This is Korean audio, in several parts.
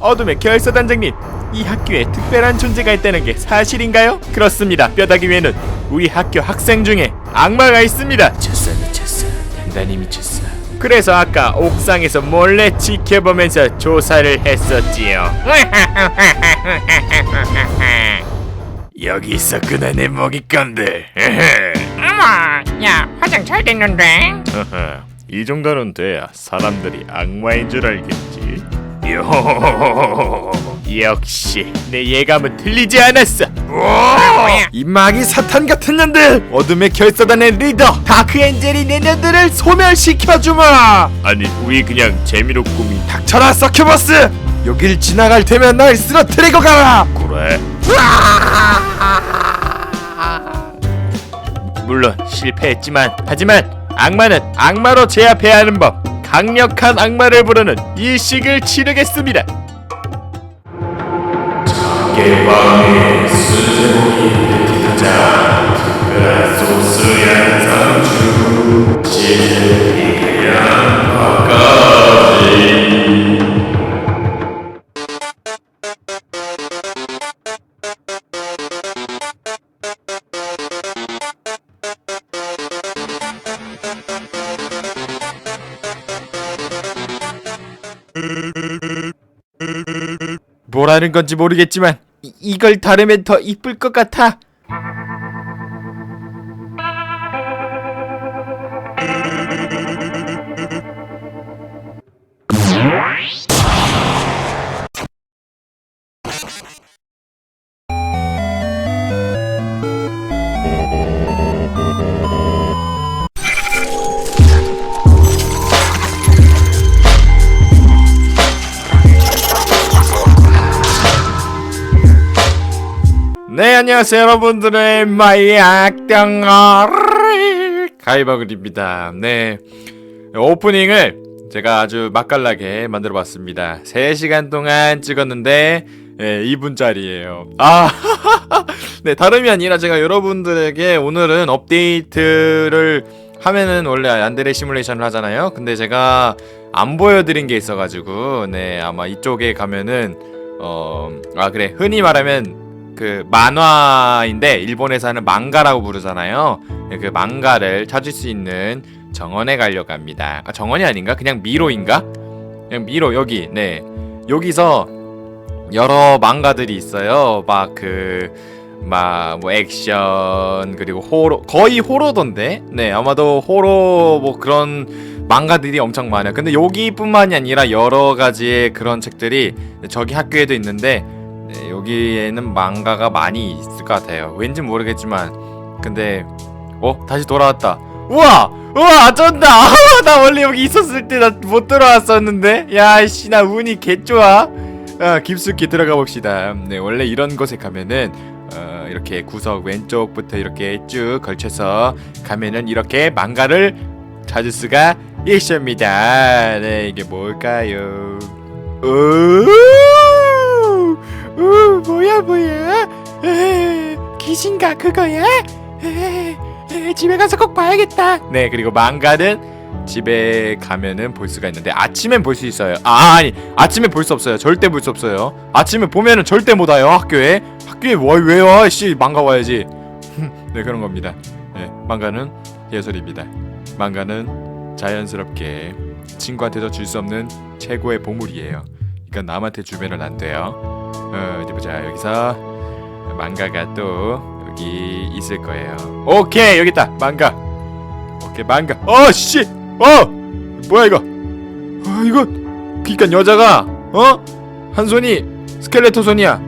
어둠의 결사단장 님, 이 학교에 특별한 존재가 있다는 게 사실인가요? 그렇습니다. 뼈다귀 위에는 우리 학교 학생 중에 악마가 있습니다. 미쳤어, 미쳤어. 단단히 미쳤어. 그래서 아까 옥상에서 몰래 지켜보면서 조사를 했었지요. 여기 있었구나 내 먹잇감들. 어머, 야 화장 잘 됐는데? 이 정도는 돼야 사람들이 악마인 줄 알겠지. 요. 역시 내 예감은 틀리지 않았어. 뭐야? 이 마귀 사탄 같은 년들 어둠의 결사단의 리더 다크 엔젤이 내년들을 소멸시켜주마. 아니 우리 그냥 재미로 꾸미 닥쳐라 서큐버스. 여길 지나갈 테면 날 쓰러뜨리고 가라. 그래. 물론 실패했지만 하지만 악마는 악마로 제압해야 하는 법 강력한 악마를 부르는 일식을 치르겠습니다. 소스 양상추 치즈랑 밥까지 뭐라는 건지 모르겠지만 이, 이걸 다르면 더 이쁠 것 같아. 네 안녕하세요 여러분들의 마이 악당어를 가이버글입니다. 네 오프닝을 제가 아주 맛깔나게 만들어 봤습니다. 3시간 동안 찍었는데 네, 2분짜리예요. 아, 네 다름이 아니라 제가 여러분들에게 오늘은 업데이트를 하면은 원래 안드레 시뮬레이션을 하잖아요. 근데 제가 안 보여드린 게 있어가지고 네 아마 이쪽에 가면은 어 아 그래. 흔히 말하면 그 만화인데 일본에서 하는 망가라고 부르잖아요. 그 망가를 찾을 수 있는 정원에 가려고 합니다. 아, 정원이 아닌가? 그냥 미로인가? 그냥 미로 여기 네 여기서 여러 망가들이 있어요. 막 그 막 뭐 액션 그리고 호러 거의 호러던데 네 아마도 호러 뭐 그런 망가들이 엄청 많아요. 근데 여기뿐만이 아니라 여러 가지의 그런 책들이 저기 학교에도 있는데 네, 여기에는 망가가 많이 있을 것 같아요. 왠지 모르겠지만 근데 어 다시 돌아왔다. 우와 우와 쩐다. 나 원래 여기 있었을 때 나 못 들어왔었는데 야씨 나 운이 개 좋아. 아, 깊숙이 들어가 봅시다. 네 원래 이런 곳에 가면은 어, 이렇게 구석 왼쪽부터 이렇게 쭉 걸쳐서 가면은 이렇게 망가를 찾을 수가 있습니다. 네 이게 뭘까요? 오! 우 뭐야 뭐야? 에, 귀신가 그거야? 에, 에, 집에 가서 꼭 봐야겠다. 네 그리고 망가는 집에 가면은 볼 수가 있는데 아침엔 볼 수 있어요. 아 아니 아침에 볼 수 없어요. 절대 볼 수 없어요. 아침에 보면은 절대 못 와요 학교에. 학교에 와왜와씨 망가 와야지. 네 그런 겁니다. 네 망가는 예술입니다. 망가는 자연스럽게 친구한테도 줄 수 없는 최고의 보물이에요. 그러니까 남한테 주면은 안 돼요 어, 어디 보자. 여기서 망가가 또 여기 있을 거예요. 오케이 여기 있다. 망가. 오케이 망가. 어 씨. 어 뭐야 이거? 어 이거 그니까 여자가 어 한 손이 스켈레톤 손이야.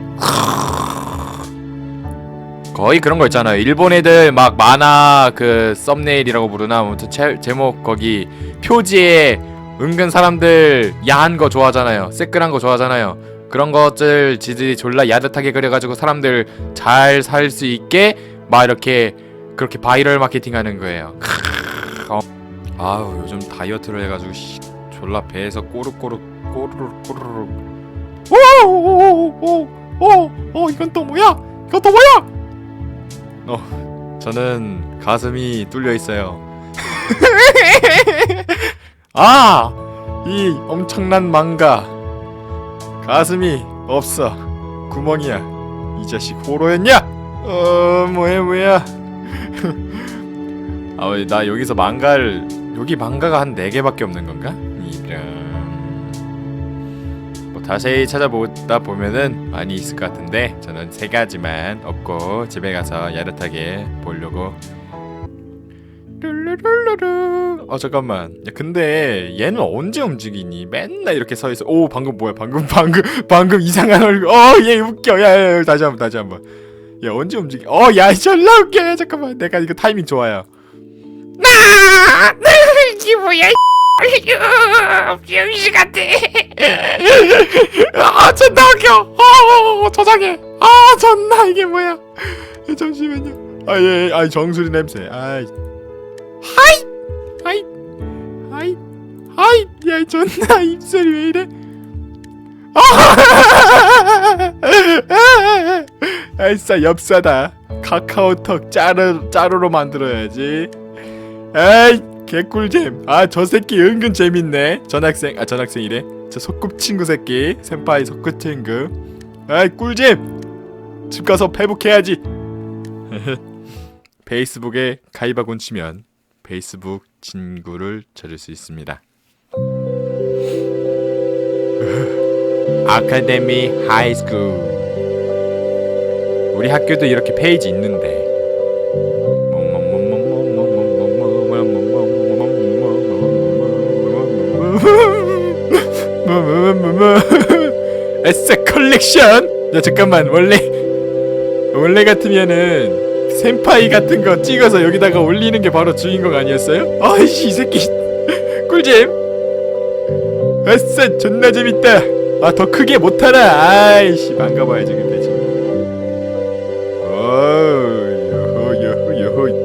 거의 그런 거 있잖아요. 일본 애들 막 만화 그 썸네일이라고 부르나 아무튼 제, 제목 거기 표지에 은근 사람들 야한 거 좋아하잖아요. 새끈한 거 좋아하잖아요. 그런 것들 지들이 졸라 야릇하게 그려가지고 사람들 잘 살 수 있게 막 이렇게 그렇게 바이럴 마케팅하는 거예요. 어. 아우 요즘 다이어트를 해가지고 씨, 졸라 배에서 꼬르꼬르 꼬르륵 꼬르륵 오오오오오오 이건 또 뭐야? 이건 또 뭐야? 어 저는 가슴이 뚫려 있어요. 아! 이 엄청난 망가 가슴이 없어. 구멍이야. 이 자식 호로였냐? 어 뭐야 뭐야? 아나 여기서 망갈 여기 망가가 한 4개밖에 없는 건가? 이런. 뭐 자세히 찾아보다 보면은 많이 있을 것 같은데 저는 세 가지만 없고 집에 가서 야릇하게 보려고 룰루룰루루. 어 잠깐만. 야 근데 얘는 언제 움직이니? 맨날 이렇게 서 있어. 오 방금 뭐야? 방금 방금 방금 이상한 얼굴. 어얘 웃겨. 야, 야, 야 다시 한번 다시 한번. 얘 언제 움직이? 어야 졸라 웃겨. 야, 잠깐만. 내가 이거 타이밍 좋아요. 나 이게 뭐야? 병신 같아. 아 존나 웃겨. 어 저장해. 아 존나 이게 뭐야? 야, 잠시만요. 아예. 아이 정수리 냄새. 아이 하이! 하이! 하이! 하이! 야 존나 입술이 왜 이래? 아! 아이싸 엽사다. 카카오톡 짜루 짜루로 만들어야지. 에이 개꿀잼. 아 저 새끼 은근 재밌네. 전학생 아 전학생이래? 저 소꿉친구 새끼. senpai 소꿉친구. 아이 꿀잼. 집 가서 페북해야지. 페이스북에 가입하곤 치면 페이스북 친구를 찾을 수 있습니다. 아카데미 하이스쿨. 우리 학교도 이렇게 페이지 있는데. 에세 컬렉션! 야 잠깐만. 원래 원래 같으면은 센파이 같은 거 찍어서 여기다가 올리는 게 바로 주인공 아니었어요? 아이씨 이 새끼. 꿀잼. 에세 존나 재밌다. 아 더 크게 못하나? 아이씨 망가봐야지 근데 지금.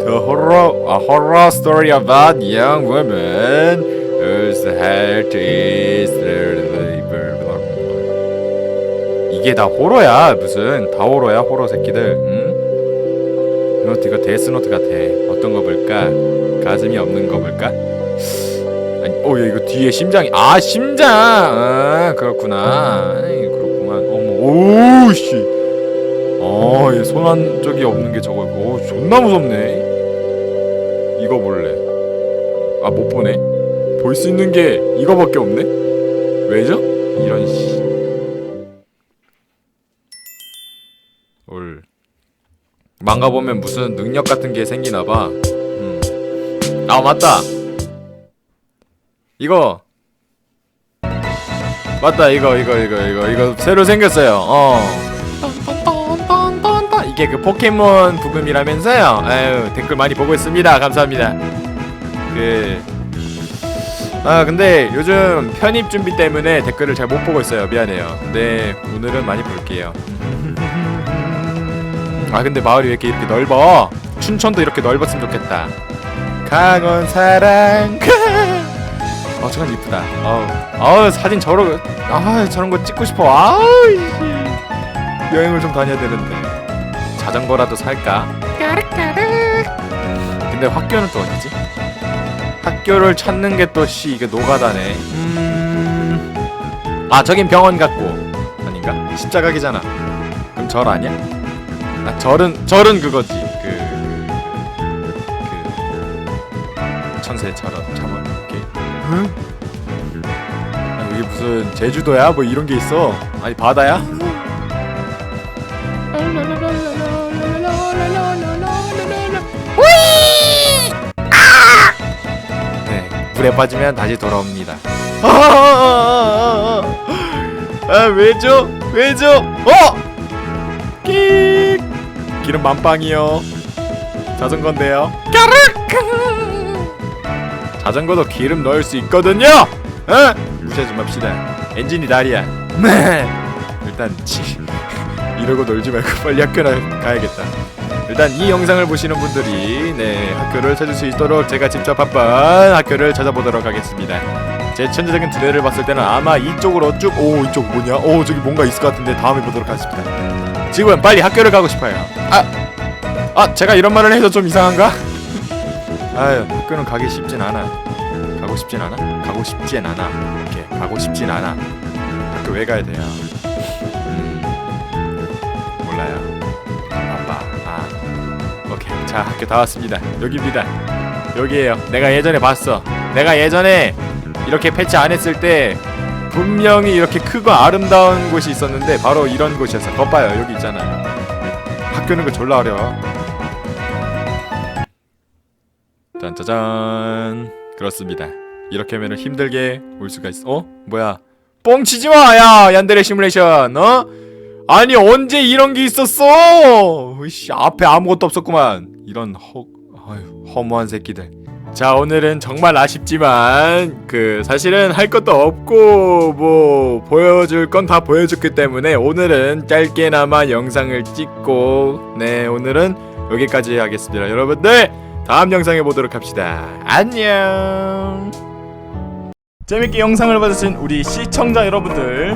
the horror, a horror story about young woman whose heart is 이게 다 호러야 무슨. 다 호러야 호러 새끼들 응? 이거 이거 데스노트 같아 어떤 거 볼까 가슴이 없는 거 볼까 아니 어 야 이거 뒤에 심장이 아 심장 아 그렇구나 아이, 그렇구만 어머 오씨 어, 얘손한 적이 없는 게 저거. 오, 존나 무섭네. 이거 볼래. 아, 못 보네. 볼 수 있는 게 이거밖에 없네. 왜죠? 이런 씨. 망가 보면 무슨 능력 같은 게 생기나 봐. 음. 아, 맞다. 이거. 맞다. 이거 이거 이거 이거 이거 새로 생겼어요. 어. 이게 그 포켓몬 부금이라면서요. 아유 댓글 많이 보고 있습니다. 감사합니다. 그. 아 근데 요즘 편입 준비 때문에 댓글을 잘 못 보고 있어요. 미안해요. 근데 오늘은 많이 볼게요. 아 근데 마을이 왜 이렇게 이렇게 넓어? 춘천도 이렇게 넓었으면 좋겠다. 강원 사랑. 어 저건 이쁘다. 어우, 어우 사진 저러, 아 저런 거 찍고 싶어. 씨. 여행을 좀 다녀야 되는데 자전거라도 살까? 까르까르 근데 학교는 또 어디지? 학교를 찾는 게 또 씨 이게 노가다네. 음. 아 저긴 병원 같고 아닌가? 십자가기잖아. 그럼 절 아니야? 아 절은 절은 그거지. 그, 그 천세 저런 저런 이렇게. 응? 아, 이게 무슨 제주도야? 뭐 이런 게 있어? 아니 바다야? 네, 물에 빠지면 다시 돌아옵니다. 아, 왜죠? 왜죠? 어! 끽! 기름 만빵이요. 자전거인데요. 자전거도 기름 넣을 수 있거든요. 어? 무시하지 맙시다. 엔진이 날이야. 네. 일단 치. 이러고 놀지 말고 빨리 학교를 가야겠다. 일단 이 영상을 보시는 분들이 네 학교를 찾을 수 있도록 제가 직접 한번 학교를 찾아보도록 하겠습니다. 제 천재적인 두뇌를 봤을 때는 아마 이쪽으로 쭉 오 이쪽 뭐냐? 오 저기 뭔가 있을 것 같은데 다음에 보도록 하겠습니다. 지금은 빨리 학교를 가고 싶어요. 아, 아 제가 이런 말을 해서 좀 이상한가? 아유 학교는 가기 쉽진 않아. 가고 싶진 않아? 가고 싶진 않아. 이렇게 가고 싶진 않아. 학교 왜 가야 돼요? 음, 몰라요. 바빠. 아, 오케이. 자, 학교 다 왔습니다. 여기입니다. 여기에요. 내가 예전에 봤어. 내가 예전에 이렇게 패치 안 했을 때 분명히 이렇게 크고 아름다운 곳이 있었는데 바로 이런 곳이었어. 거 봐요. 여기 있잖아요. 학교는 거 졸라 어려워. 짠짜잔. 그렇습니다. 이렇게 하면 힘들게 올 수가 있어. 어? 뭐야? 뻥치지 마, 야, 얀데레 시뮬레이션, 어? 아니 언제 이런 게 있었어? 씨 앞에 아무것도 없었구만. 이런 허, 아유, 허무한 새끼들. 자 오늘은 정말 아쉽지만 그 사실은 할 것도 없고 뭐 보여줄 건 다 보여줬기 때문에 오늘은 짧게나마 영상을 찍고 네 오늘은 여기까지 하겠습니다. 여러분들 다음 영상에 보도록 합시다. 안녕! 재밌게 영상을 봐주신 우리 시청자 여러분들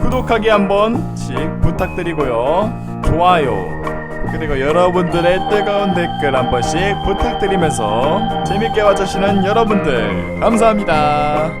구독하기 한 번씩 부탁드리고요. 좋아요 그리고 여러분들의 뜨거운 댓글 한 번씩 부탁드리면서 재밌게 봐주시는 여러분들 감사합니다.